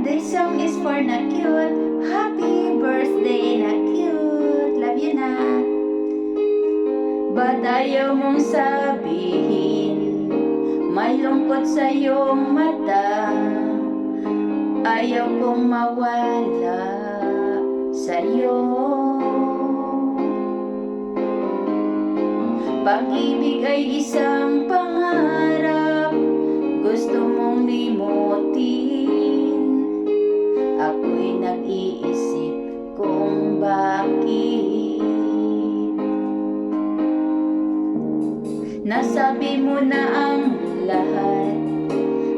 This song is for na cute. Happy birthday na cute. Love you na. Ba't ayaw mong sabihin May lungkot sa iyong mata Ayaw kong mawala sa'yo Pag-ibig ay isang pangarap Gusto mong limutin Nasabi mo na ang lahat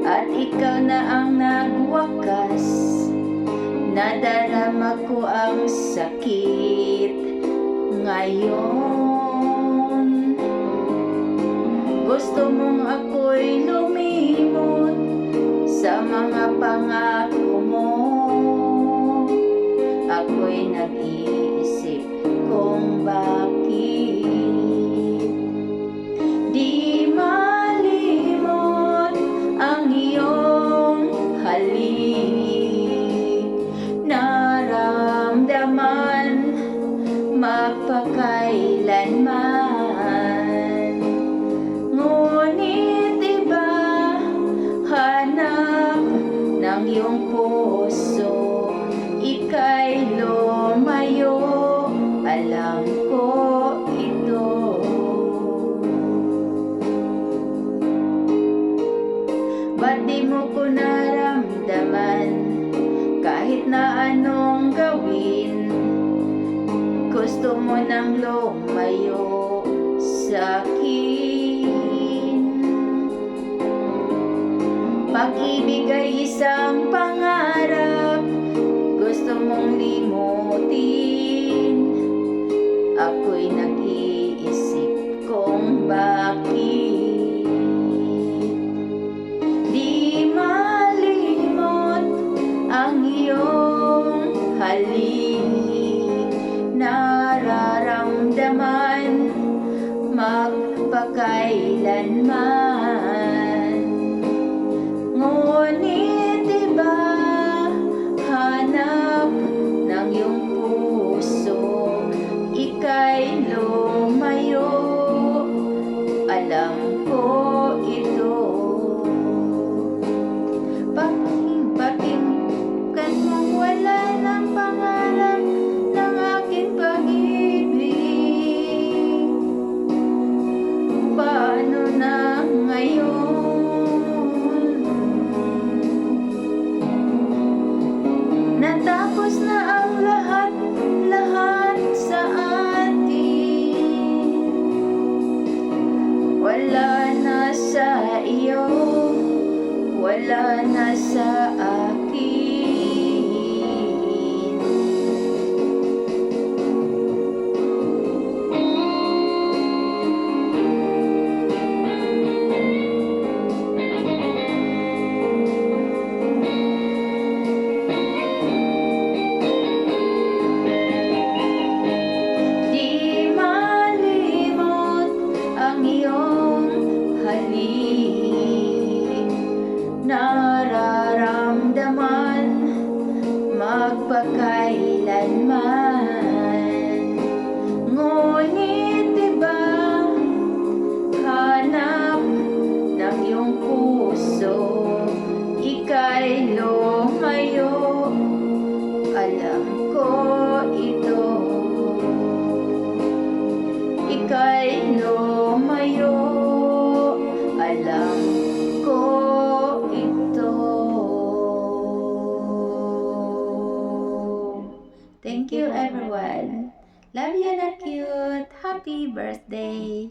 At ikaw na ang nagwakas. Nadarama ko ang sakit Ngayon. Gusto mong ako'y puso Ika'y lumayo, alam ko ito. Ba't di mo ko naramdaman? Kahit na anong gawin Gusto mo nang lumayo sa Pag-ibig ay isang pangarap. Gusto mong limutin. Ako'y nag-iisip kung bakit. Di malimot ang iyong halik Nararamdaman magpakailanman wala na sa akin magpakailanman Love you na cute. Happy birthday.